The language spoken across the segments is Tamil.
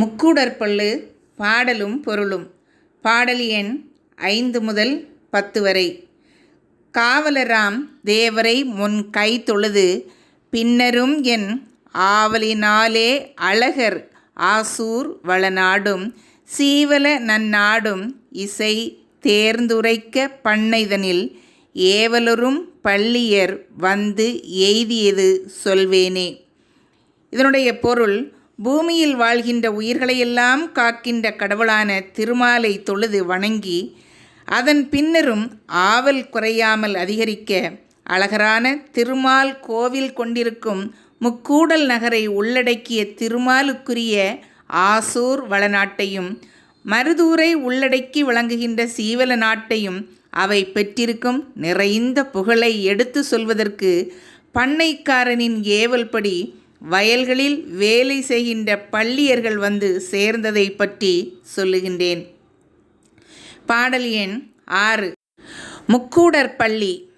முக்கூடற்பள்ளு பாடலும் பொருளும். பாடல் எண் ஐந்து முதல் பத்து வரை. காவலராம் தேவரை முன் கை தொழுது பின்னரும் என் ஆவலினாலே அழகர் ஆசூர் வளநாடும் சீவல நன்னாடும் இசை தேர்ந்துரைக்க பண்ணைதனில் ஏவலரும் பள்ளியர் வந்து எய்தியது சொல்வேனே. இதனுடைய பொருள் பூமியில் வாழ்கின்ற உயிர்களையெல்லாம் காக்கின்ற கடவுளான திருமாலை தொழுது வணங்கி அதன் பின்னரும் ஆவல் குறையாமல் அதிகரிக்க அழகரான திருமால் கோவில் கொண்டிருக்கும் முக்கூடல் நகரை உள்ளடக்கிய திருமாலுக்குரிய ஆசூர் வளநாட்டையும் மருதூரை உள்ளடக்கி விளங்குகின்ற சீவல நாட்டையும் அவை பெற்றிருக்கும் நிறைந்த புகழை எடுத்து சொல்வதற்கு பண்ணைக்காரனின் ஏவல்படி வயல்களில் வேலை செய்கின்ற பள்ளியர்கள் வந்து சேர்ந்ததை பற்றி சொல்லுகின்றேன். பாடல் எண் ஆறு. முக்கூடர் பள்ளி.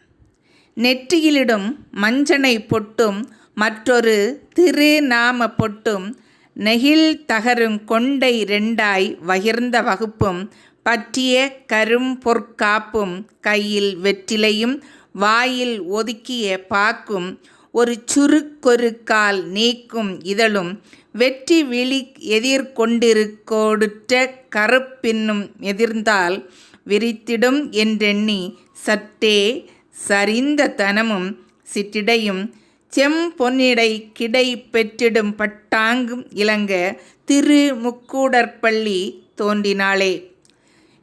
நெற்றியிலிடும் மஞ்சனை பொட்டும் மற்றொரு திருநாம பொட்டும் நெகிழ் தகரும் கொண்டை ரெண்டாய் வகிர்ந்த வகுப்பும் பற்றிய கரும் பொற்காப்பும் கையில் வெற்றிலையும் வாயில் ஒதுக்கிய பாக்கும் ஒரு சுருக்கொரு நீக்கும் இதழும் வெற்றி விழி எதிர்கொண்டிருக்கோடுற்ற கருப்பின்னும் எதிர்ந்தால் விரித்திடும் என்றெண்ணி சற்றே சரிந்த தனமும் சிற்றிடையும் செம்பொன்னிடை கிடை பெற்றிடும் பட்டாங்கும் இளங்க திரு முக்கூடற்பள்ளி தோன்றினாளே.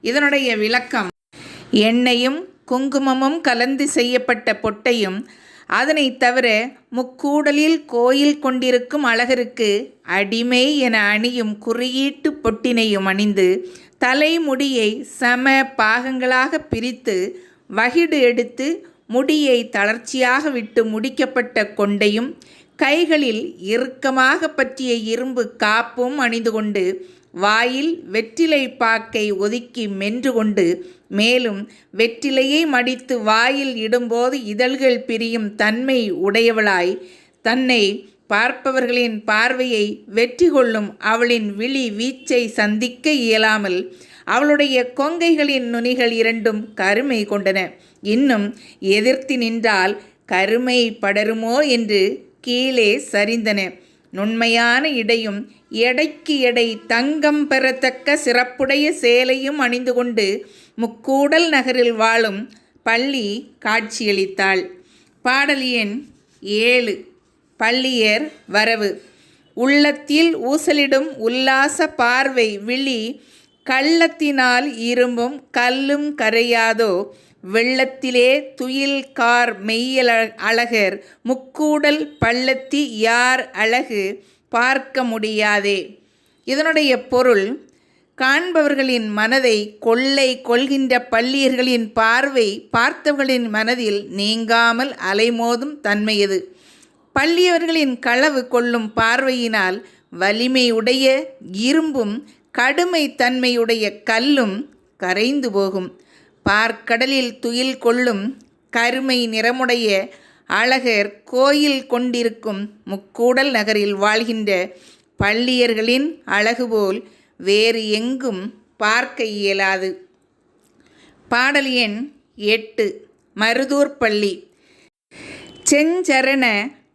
இதனுடைய விளக்கம் எண்ணெயும் குங்குமமும் கலந்து செய்யப்பட்ட பொட்டையும் அதனை தவிர முக்கூடலில் கோயில் கொண்டிருக்கும் அழகருக்கு அடிமை என அணியும் குறியீட்டு பொட்டினையும் அணிந்து தலைமுடியை சம பாகங்களாக பிரித்து வகிடு எடுத்து முடியை தளர்ச்சியாக விட்டு முடிக்கப்பட்ட கொண்டையும் கைகளில் இறுக்கமாக பற்றிய இரும்பு காப்பும் அணிந்து கொண்டு வாயில் வெற்றிலை பாக்கை ஒதுக்கி மென்று கொண்டு மேலும் வெற்றிலையை மடித்து வாயில் இடும்போது இதழ்கள் பிரியும் தன்மை உடையவளாய் தன்னை பார்ப்பவர்களின் பார்வையை வெற்றி கொள்ளும் அவளின் விழி வீச்சை சந்திக்க இயலாமல் அவளுடைய கொங்கைகளின் நுனிகள் இரண்டும் கருமை கொண்டன. இன்னும் எதிர்த்து நின்றால் கருமை படருமோ என்று கீழே சரிந்தன. நுண்மையான இடையும் எடைக்கு எடை தங்கம் பெறத்தக்க சிறப்புடைய சேலையும் அணிந்து கொண்டு முக்கூடல் நகரில் வாழும் பள்ளி காட்சியளித்தாள். பாடல் எண் ஏழு. பள்ளியர் வரவு. உள்ளத்தில் ஊசலிடும் உல்லாச பார்வை விழி கள்ளத்தினால் இரும்பும் கல்லும் கரையாதோ வெள்ளத்திலே துயில் கார் மெய்யல அழகர் முக்கூடல் பள்ளத்தி யார் அழகு பார்க்க முடியாதே. இதனுடைய பொருள் காண்பவர்களின் மனதை கொள்ளை கொள்கின்ற பள்ளியர்களின் பார்வை பார்த்தவர்களின் மனதில் நீங்காமல் அலைமோதும் தன்மையது. பள்ளியவர்களின் களவு கொள்ளும் பார்வையினால் வலிமையுடைய இரும்பும் கடுமை தன்மையுடைய கல்லும் கரைந்து போகும். பார்க்கடலில் துயில் கொள்ளும் கருமை நிறமுடைய அழகர் கோயில் கொண்டிருக்கும் முக்கூடல் நகரில் வாழ்கின்ற பள்ளியர்களின் அழகு போல் வேறு எங்கும் பார்க்க இயலாது. பாடல் எண் எட்டு மருதூர் பள்ளி. செஞ்சரண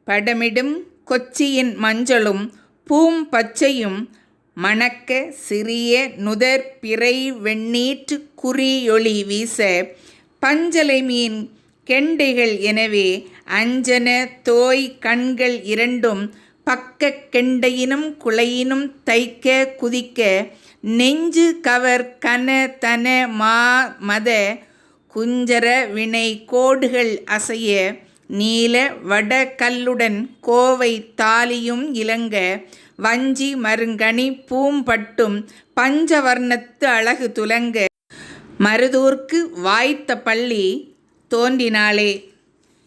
படமிடும் கொச்சியின் மஞ்சளும் பூம் பச்சையும் மணக்க சிறிய நுதர் பிறை வெண்ணீற்று குறியொளி வீச பஞ்சலை மீன் கெண்டைகள் எனவே அஞ்சன தோய் கண்கள் இரண்டும் பக்க கெண்டையினும் குலையினும் தைக்க குதிக்க நெஞ்சு கவர் கன தன மா மத குஞ்சர வினை கோடுகள் அசைய நீல வட கல்லுடன் கோவை தாலியும் இலங்க வஞ்சி மருங்கனி பூம்பட்டும் பஞ்சவர்ணத்து அழகு துலங்க. மருதூர்க்கு வாய்த்த பள்ளி தோன்றினாளே.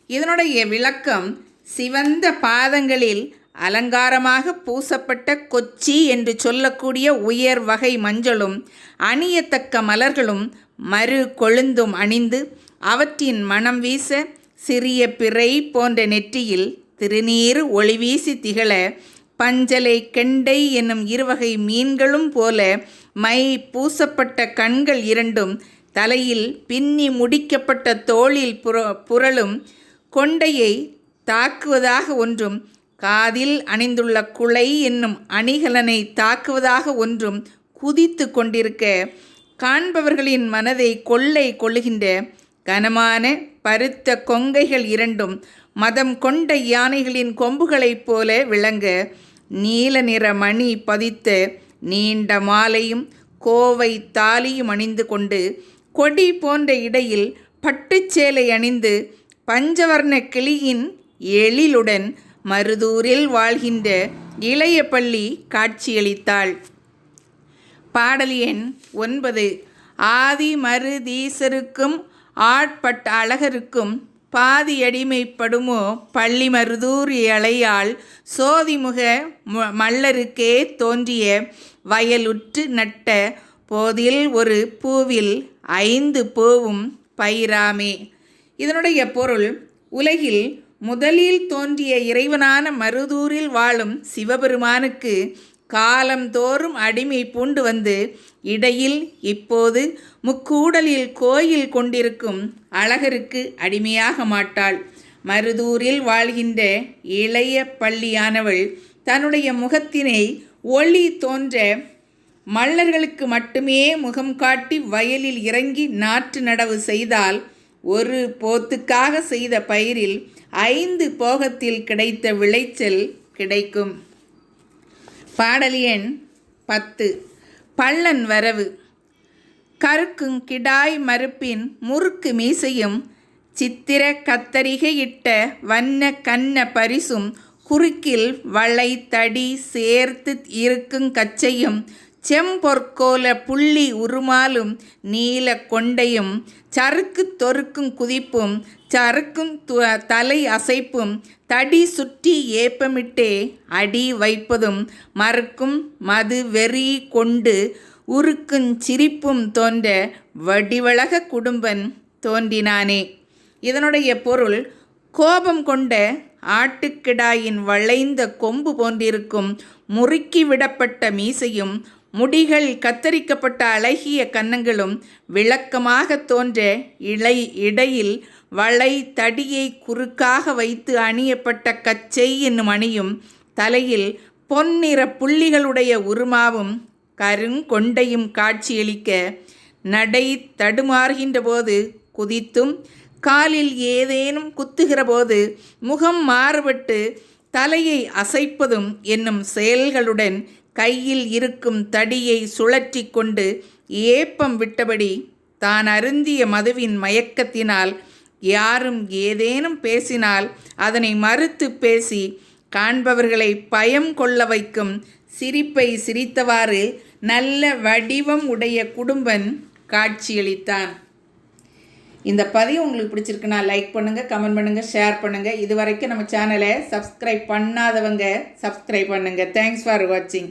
இதனுடைய விளக்கம் சிவந்த பாதங்களில் அலங்காரமாக பூசப்பட்ட கொச்சி என்று சொல்லக்கூடிய உயர் வகை மஞ்சளும் அணியத்தக்க மலர்களும் மறு கொழுந்தும் அணிந்து அவற்றின் மனம் வீச சிறிய பிறை போன்ற நெற்றியில் திருநீர் ஒளிவீசி திகழ பஞ்சலை கெண்டை என்னும் இருவகை மீன்களும் போல மை பூசப்பட்ட கண்கள் இரண்டும் தலையில் பின்னி முடிக்கப்பட்ட தோளில் புர புரளும் கொண்டையை தாக்குவதாக ஒன்றும் காதில் அணிந்துள்ள குலை என்னும் அணிகலனை தாக்குவதாக ஒன்றும் குதித்து கொண்டிருக்க காண்பவர்களின் மனதை கொள்ளை கொள்ளுகின்ற கனமான பருத்த கொங்கைகள் இரண்டும் மதம் கொண்ட யானைகளின் கொம்புகளைப் போல விளங்க நீல நிற மணி பதித்த நீண்ட மாலையும் கோவை தாலியும் அணிந்து கொண்டு கொடி போன்ற இடையில் பட்டுச்சேலை அணிந்து பஞ்சவர்ண கிளியின் எழிலுடன் மருதூரில் வாழ்கின்ற இளைய பள்ளி காட்சியளித்தாள். பாடல் எண் ஒன்பது. ஆதி மருதீசருக்கும் ஆட்பட்ட அழகருக்கும் பாதி அடிமைப்படுமோ பள்ளி மருதூர் இலையால் சோதிமுக மல்லருக்கே தோன்றிய வயலுற்று நட்ட போதில் ஒரு பூவில் ஐந்து பூவும் பயிராமே. இதனுடைய பொருள் உலகில் முதலில் தோன்றிய இறைவனான மருதூரில் வாழும் சிவபெருமானுக்கு காலந்தோறும் அடிமை பூண்டு வந்து இடையில் இப்போது முக்கூடலில் கோயில் கொண்டிருக்கும் அழகருக்கு அடிமையாக மாட்டாள். மருதூரில் வாழ்கின்ற இளைய பள்ளியானவள் தன்னுடைய முகத்தினை ஒளி தோன்ற மல்லர்களுக்கு மட்டுமே முகம் காட்டி வயலில் இறங்கி நாற்று நடவு செய்தால் ஒரு போத்துக்காக செய்த பயிரில் ஐந்து போகத்தில் கிடைத்த விளைச்சல் கிடைக்கும். பாடல் எண் பத்து. பள்ளன் வரவு. கருக்குங் கிடாய் மறுப்பின் முறுக்கு மீசையும் சித்திர கத்தரிகையிட்ட வண்ண கண்ண பரிசும் குறுக்கில் வளை தடி சேர்த்து இருக்குங் கச்சையும் செம்பொற்கோல புள்ளி உருமாலும் நீல கொண்டையும் சறுக்கு தொறுக்கும் குதிப்பும் சறுக்கும் து- தலை அசைப்பும் தடி சுற்றி ஏப்பமிட்டே அடி வைப்பதும் மறுக்கும் மது வெறி கொண்டு உருக்கும் சிரிப்பும் தோன்ற வடிவழக குடும்பன் தோன்றினானே. இதனுடைய பொருள் கோபம் கொண்ட ஆட்டுக்கிடாயின் வளைந்த கொம்பு போன்றிருக்கும் முறுக்கி விடப்பட்ட மீசையும் முடிகள் கத்தரிக்கப்பட்ட அழகிய கன்னங்களும் விளக்கமாக தோன்ற இலை இடையில் வளை தடியை குறுக்காக வைத்து அணியப்பட்ட கச்சை என்னும் அணியும் தலையில் பொன்னிற புள்ளிகளுடைய உருமாவும் கருங்கொண்டையும் காட்சியளிக்க நடை தடுமாறுகின்ற போது குதித்தும் காலில் ஏதேனும் குத்துகிற போது முகம் மாறுபட்டு தலையை அசைப்பதும் என்னும் செயல்களுடன் கையில் இருக்கும் தடியை சுழற்றி கொண்டு ஏப்பம் விட்டபடி தான் அருந்திய மதுவின் மயக்கத்தினால் யாரும் ஏதேனும் பேசினால் அதனை மறுத்து பேசி காண்பவர்களை பயம் கொள்ள வைக்கும் சிரிப்பை சிரித்தவாறு நல்ல வடிவம் உடைய குடும்பன் காட்சியளித்தான். இந்த பதிவு உங்களுக்கு பிடிச்சிருக்குன்னா லைக் பண்ணுங்கள் கமெண்ட் பண்ணுங்கள் ஷேர் பண்ணுங்கள் இது வரைக்கும் நம்ம சேனலை சப்ஸ்கிரைப் பண்ணாதவங்க சப்ஸ்கிரைப் பண்ணுங்கள் தேங்க்ஸ் ஃபார் வாட்சிங்